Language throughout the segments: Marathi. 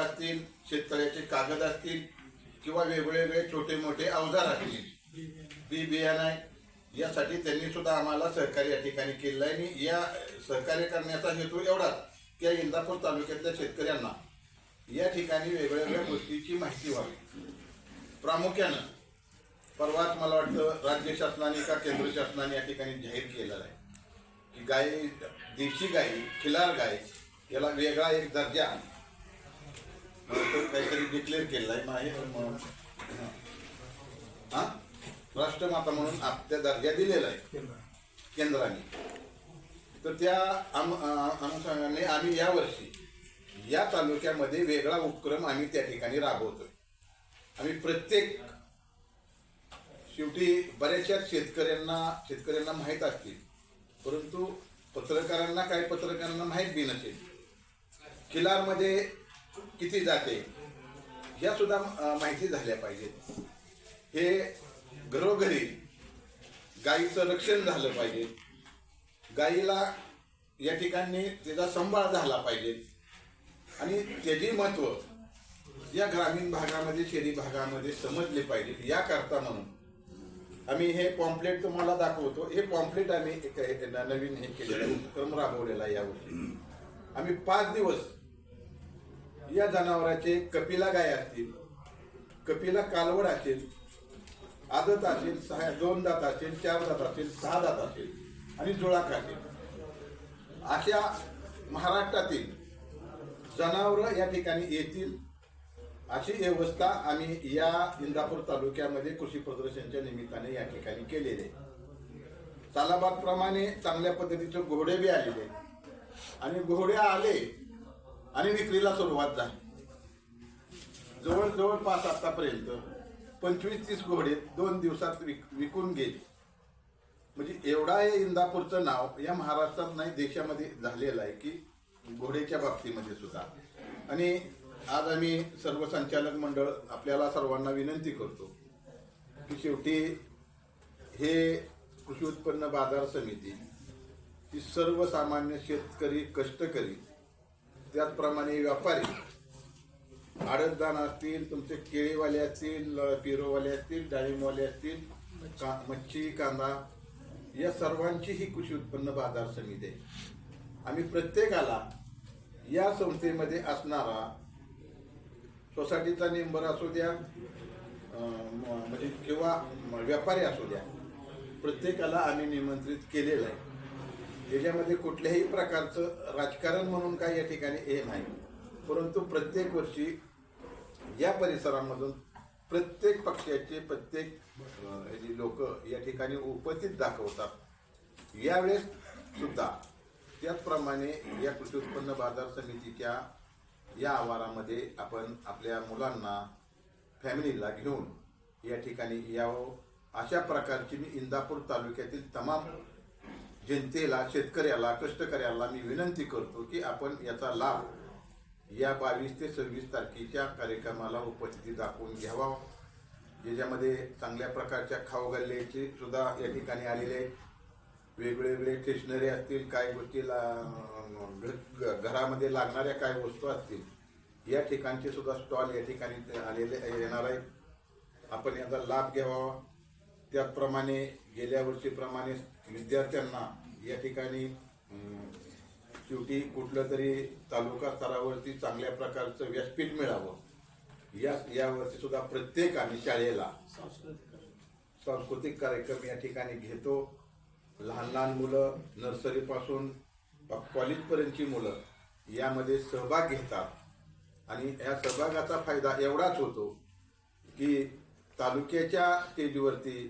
असतील शेतकऱ्याचे कागद असतील किंवा वेगवेगळे छोटे मोठे अवजार असतील. बी बियाणं आहे यासाठी त्यांनी सुद्धा आम्हाला सहकार्य या ठिकाणी केलेलं आहे. आणि या सहकार्य करण्याचा हेतू एवढाच की या इंदापूर तालुक्यातल्या शेतकऱ्यांना या ठिकाणी वेगवेगळ्या गोष्टीची माहिती व्हावी. प्रामुख्यानं परवाच मला वाटतं राज्य शासनाने का केंद्र शासनाने या ठिकाणी जाहीर केलेलं आहे की गाय देशी गाई खिलार गाय याला वेगळा एक दर्जा काहीतरी डिक्लेअर केलेला आहे माहे- म्हणून. हां? राष्ट्रमाता म्हणून आपल्या दर्जा दिलेला आहे. केंद्राने. तर त्या आम अनुषंगाने आम्ही यावर्षी या तालुक्यामध्ये वेगळा उपक्रम आम्ही त्या ठिकाणी राबवतोय. आम्ही प्रत्येक शेवटी बऱ्याचशा शेतकऱ्यांना शेतकऱ्यांना माहीत असतील परंतु पत्रकारांना काही पत्रकारांना माहीत बी नसेल. किलारमध्ये किती जाते. या सुद्धा माहिती झाल्या पाहिजेत. हे घरोघरी गायीचं रक्षण झालं पाहिजे. गायीला या ठिकाणी त्याचा सांभाळ झाला पाहिजे. आणि त्याचे महत्त्व या ग्रामीण भागामध्ये शहरी भागामध्ये समजले पाहिजे. याकरता म्हणून आम्ही हे पॉम्पलेट तुम्हाला दाखवतो. हे पॉम्पलेट आम्ही नवीन हे केलेलं उपक्रम राबवलेला यावर यावर्षी आम्ही पाच दिवस या जनावराचे कपिला गाय असतील कपिला कालवड असेल आदत असेल सहा दोन दात असेल चार दात असेल सहा दात असेल आणि जुळाक असेल अशा महाराष्ट्रातील जनावरं या ठिकाणी येतील अशी व्यवस्था आम्ही या इंदापूर तालुक्यामध्ये कृषी प्रदर्शनच्या निमित्ताने या ठिकाणी केलेली आहे. प्रमाणे चांगल्या पद्धतीचे घोडे बी आलेले आणि घोडे आले आणि विक्रीला सुरुवात झाली. जवळजवळ पाच आतापर्यंत पंचवीस तीस घोडे दोन दिवसात विक विकून गेले. म्हणजे एवढा हे इंदापूरचं नाव या महाराष्ट्रात नाही देशामध्ये झालेलं आहे की घोडेच्या बाबतीमध्ये सुद्धा. आणि आज आम्ही सर्व संचालक मंडळ आपल्याला सर्वांना विनंती करतो की शेवटी हे कृषी उत्पन्न बाजार समिती ही सर्वसामान्य शेतकरी कष्टकरी त्याचप्रमाणे व्यापारी. आडतदान असतील तुमचे केळीवाले असतील पिरोवाले असतील डाळिंबवाले असतील का मच्छी कांदा या सर्वांची ही कृषी उत्पन्न बाजार समिती आहे. आम्ही प्रत्येकाला या संस्थेमध्ये असणारा सोसायटीचा मेंबर असू द्या म- म्हणजे किंवा व्यापारी असू द्या प्रत्येकाला आम्ही निमंत्रित केलेलं आहे. याच्यामध्ये कुठल्याही प्रकारचं राजकारण म्हणून काही या ठिकाणी हे नाही. परंतु प्रत्येक वर्षी या परिसरामधून प्रत्येक पक्षाचे प्रत्येक लोक या ठिकाणी उपस्थित दाखवतात यावेळेस सुद्धा त्याचप्रमाणे या कृषी उत्पन्न बाजार समितीच्या या आवारामध्ये आपण आपल्या मुलांना फॅमिलीला घेऊन या ठिकाणी यावं. अशा प्रकारची मी इंदापूर तालुक्यातील तमाम जनतेला शेतकऱ्याला कष्टकऱ्याला मी विनंती करतो की आपण याचा लाभ या बावीस ते सव्वीस तारखेच्या कार्यक्रमाला उपस्थिती दाखवून घ्यावा. ज्याच्यामध्ये चांगल्या प्रकारच्या खाऊगल्ल्याचे सुद्धा या ठिकाणी आलेले आहेत वेगवेगळे स्टेशनरी असतील काही गोष्टी ला- घरामध्ये लागणाऱ्या काही वस्तू असतील या ठिकाणचे सुद्धा स्टॉल या ठिकाणी आलेले येणार आहेत. आपण याचा लाभ घ्यावा. त्याचप्रमाणे गेल्या वर्षीप्रमाणे विद्यार्थ्यांना या ठिकाणी शेवटी कुठलं तरी तालुका स्तरावरती चांगल्या प्रकारचं व्यासपीठ मिळावं या यावरती सुद्धा प्रत्येकाने शाळेला सांस्कृतिक कार्यक्रम या ठिकाणी घेतो. लहान लहान मुलं नर्सरीपासून कॉलेजपर्यंतची मुलं यामध्ये सहभाग घेतात. आणि या सहभागाचा फायदा एवढाच होतो की तालुक्याच्या स्टेजवरती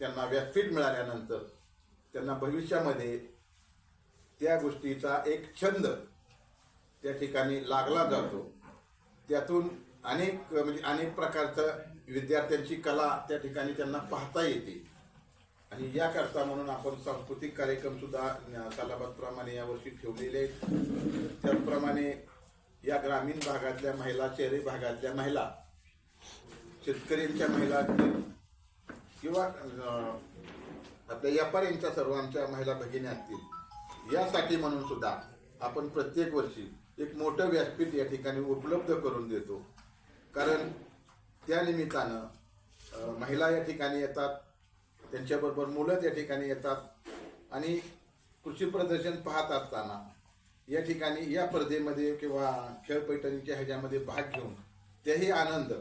त्यांना व्यासपीठ मिळाल्यानंतर त्यांना भविष्यामध्ये त्या गोष्टीचा एक छंद त्या ठिकाणी लागला जातो. त्यातून अनेक म्हणजे अनेक प्रकारचं विद्यार्थ्यांची कला त्या ठिकाणी त्यांना पाहता येते. आणि याकरता म्हणून आपण सांस्कृतिक कार्यक्रम सुद्धा सालाबादप्रमाणे यावर्षी ठेवलेले आहेत. त्याचप्रमाणे या ग्रामीण भागातल्या महिला शहरी भागातल्या महिला शेतकऱ्यांच्या महिला किंवा आपल्या व्यापाऱ्यांच्या सर्व आमच्या महिला भगिनी असतील यासाठी म्हणून सुद्धा आपण प्रत्येक वर्षी एक मोठं व्यासपीठ या ठिकाणी उपलब्ध करून देतो. कारण त्या निमित्तानं महिला या ठिकाणी येतात त्यांच्याबरोबर मुलं त्या ठिकाणी येतात आणि कृषी प्रदर्शन पाहत असताना या ठिकाणी या स्पर्धेमध्ये किंवा खेळ पैठणीच्या ह्याच्यामध्ये भाग घेऊन तेही आनंद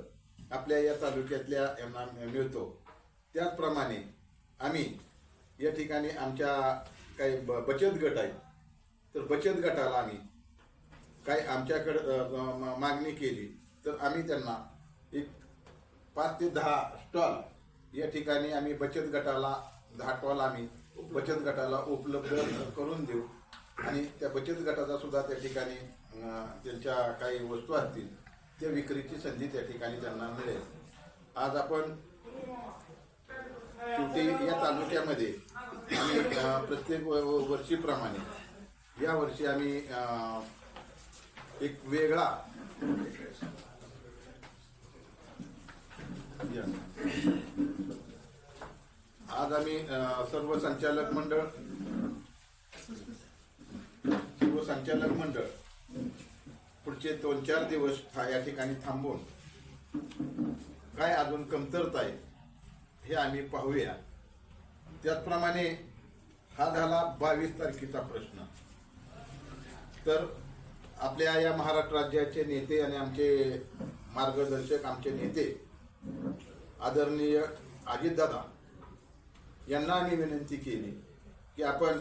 आपल्या या तालुक्यातल्या यांना मिळतो. त्याचप्रमाणे आम्ही या ठिकाणी आमच्या काही ब- बचत गट आहेत. तर बचत गटाला आम्ही काय आमच्याकडं मागणी केली. तर आम्ही त्यांना एक पाच ते दहा स्टॉल या ठिकाणी आम्ही बचत गटाला दहा स्टॉल आम्ही बचत गटाला उपलब्ध करून देऊ. आणि त्या बचत गटाचा सुद्धा त्या ठिकाणी त्यांच्या काही वस्तू असतील त्या विक्रीची संधी त्या ठिकाणी त्यांना मिळेल. आज आपण शेवटी या तालुक्यामध्ये प्रत्येक व- वर्षीप्रमाणे या वर्षी आम्ही एक वेगळा या. आज आम्ही सर्व संचालक मंडळ सर्व संचालक मंडळ पुढचे दोन चार दिवस या ठिकाणी थांबून काय अजून कमतरता आहे हे आम्ही पाहूया त्याचप्रमाणे हा झाला बावीस तारखेचा प्रश्न. तर आपल्या या महाराष्ट्र राज्याचे नेते आणि आमचे मार्गदर्शक आमचे नेते आदरणीय अजितदादा यांना आम्ही विनंती केली की आपण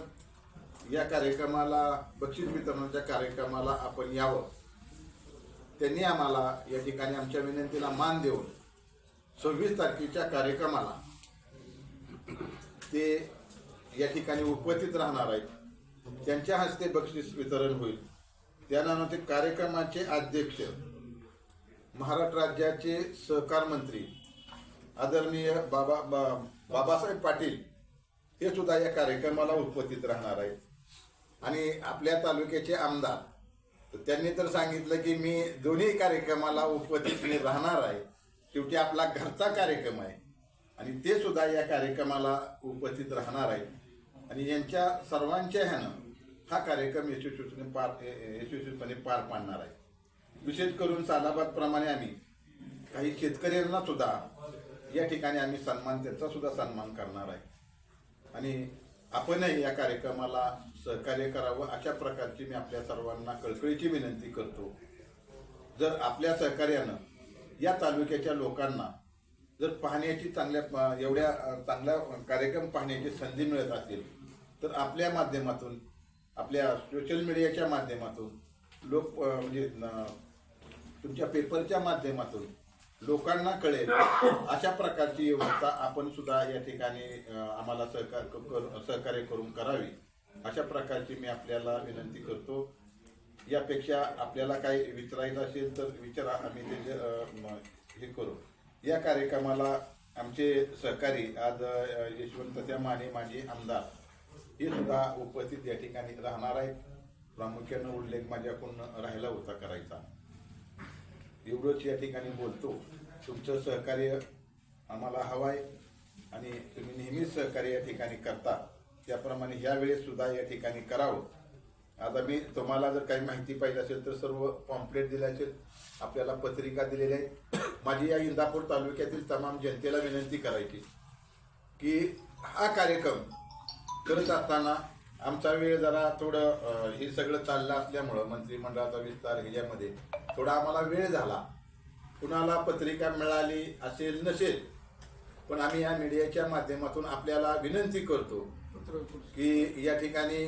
या कार्यक्रमाला बक्षीस वितरणाच्या कार्यक्रमाला आपण यावं. त्यांनी आम्हाला या ठिकाणी आमच्या विनंतीला मान देऊन सव्वीस तारखेच्या कार्यक्रमाला ते या ठिकाणी उपस्थित राहणार आहेत. त्यांच्या हस्ते बक्षीस वितरण होईल. त्यानंतर कार्यक्रमाचे अध्यक्ष महाराष्ट्र राज्याचे सहकार मंत्री आदरणीय बाबा बा- बाबासाहेब पाटील हे सुद्धा या कार्यक्रमाला उपस्थित राहणार आहेत. आणि आपल्या तालुक्याचे आमदार त्यांनी तर सांगितलं की मी दोन्ही कार्यक्रमाला उपस्थित राहणार आहे. शेवटी आपला घरचा कार्यक्रम आहे. आणि ते सुद्धा या कार्यक्रमाला उपस्थित राहणार आहेत. आणि यांच्या सर्वांच्या ह्यानं हा कार्यक्रम यशस्वीपणे पार यशस्वीपणे पार पाडणार आहे. विशेष करून सालाबादप्रमाणे आम्ही काही शेतकऱ्यांना सुद्धा या ठिकाणी आम्ही सन्मान त्यांचा सुद्धा सन्मान करणार आहे. आणि आपणही या कार्यक्रमाला सहकार्य करावं अशा प्रकारची मी आपल्या सर्वांना कळकळीची विनंती करतो. जर आपल्या सहकार्यानं या तालुक्याच्या लोकांना जर पाहण्याची चांगल्या एवढ्या चांगला कार्यक्रम पाहण्याची संधी मिळत असेल तर आपल्या माध्यमातून आपल्या सोशल मीडियाच्या माध्यमातून लोक म्हणजे तुमच्या पेपरच्या माध्यमातून लोकांना कळेल अशा प्रकारची व्यवस्था आपण सुद्धा या ठिकाणी आम्हाला सहकार कर सहकार्य करून करावी अशा प्रकारची मी आपल्याला विनंती करतो. यापेक्षा आपल्याला काही विचारायचं असेल तर विचारा आम्ही ते हे करू. या कार्यक्रमाला आमचे सहकारी आज यशवंत त्या माने माजी आमदार हे सुद्धा उपस्थित या ठिकाणी राहणार आहेत. प्रामुख्यानं उल्लेख माझ्याकडून राहिला होता करायचा. एवढंच या ठिकाणी बोलतो. तुमचं सहकार्य आम्हाला हवं आहे आणि तुम्ही नेहमीच सहकार्य या ठिकाणी करता. त्याप्रमाणे ह्या सुद्धा या ठिकाणी करावं. आता मी तुम्हाला जर काही माहिती पाहिजे असेल तर सर्व पॉम्पलेट दिले असेल. आपल्याला पत्रिका दिलेल्या आहेत. माझी या इंदापूर तालुक्यातील तमाम जनतेला विनंती करायची की हा कार्यक्रम करत असताना आमचा वेळ जरा थोडं हे सगळं चाललं असल्यामुळं मंत्रिमंडळाचा विस्तार ह्याच्यामध्ये थोडा आम्हाला वेळ झाला. कुणाला पत्रिका मिळाली असेल नसेल पण आम्ही या मीडियाच्या माध्यमातून आपल्याला विनंती करतो की या ठिकाणी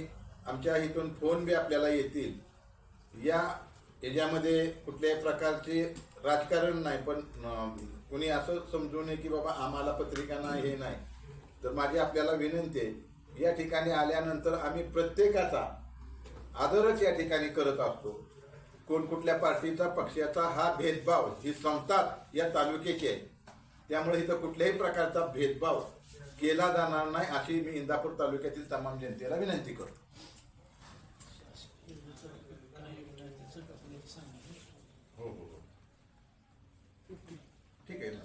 आमच्या इथून फोन बी आपल्याला येतील. या याच्यामध्ये कुठल्याही प्रकारचे राजकारण नाही पण कुणी असं समजू नये की बाबा आम्हाला पत्रिका नाही हे नाही. तर माझी आपल्याला विनंती आहे या ठिकाणी आल्यानंतर आम्ही प्रत्येकाचा आदरच या ठिकाणी करत असतो. कोण कुठल्या पार्टीचा पक्षाचा हा भेदभाव ही संस्थात या तालुक्याची आहे त्यामुळे इथं कुठल्याही प्रकारचा भेदभाव केला जाणार नाही अशी मी इंदापूर तालुक्यातील तमाम जनतेला विनंती करतो हो हो हो ठीक आहे ना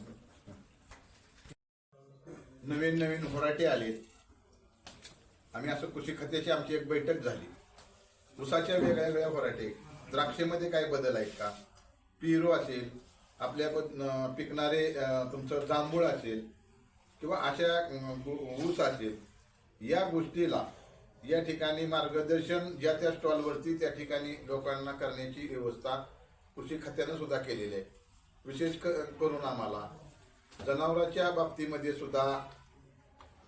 नवीन नवीन होराटे आलेत आम्ही असं कृषी खात्याची आमची एक बैठक झाली. ऊसाच्या वेगळ्या वेगळ्या होराटे द्राक्षेमध्ये काय बदल आहेत का? पिरो असेल आपल्या पिकणारे तुमचं जांभूळ असेल किंवा अशा ऊस असेल या गोष्टीला या ठिकाणी मार्गदर्शन ज्या त्या स्टॉलवरती त्या ठिकाणी लोकांना करण्याची व्यवस्था कृषी खात्यानं सुद्धा केलेली आहे. विशेष क- करून आम्हाला जनावरांच्या बाबतीमध्ये सुद्धा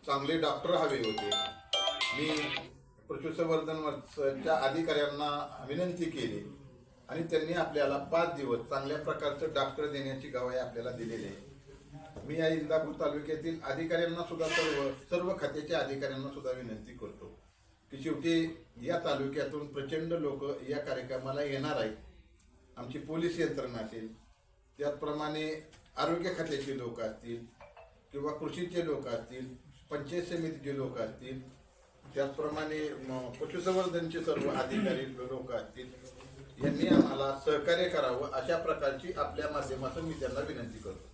चांगले डॉक्टर हवे होते. मी पशुसंवर्धनच्या अधिकाऱ्यांना विनंती केली आणि त्यांनी आपल्याला पाच दिवस चांगल्या प्रकारचं डॉक्टर देण्याची गवाही आपल्याला दिलेली आहे. मी या इंदापूर तालुक्यातील अधिकाऱ्यांना सुद्धा सर्व सर्व खात्याच्या अधिकाऱ्यांना सुद्धा विनंती करतो की शेवटी या तालुक्यातून प्रचंड लोक या कार्यक्रमाला येणार आहेत. आमची पोलीस यंत्रणा असेल त्याचप्रमाणे आरोग्य खात्याचे लोक असतील किंवा कृषीचे लोक असतील पंचायत समितीचे लोक असतील त्याचप्रमाणे पशुसंवर्धनचे सर्व अधिकारी लोक असतील यांनी आम्हाला सहकार्य करावं अशा प्रकारची आपल्या माध्यमातून मी त्यांना विनंती करतो.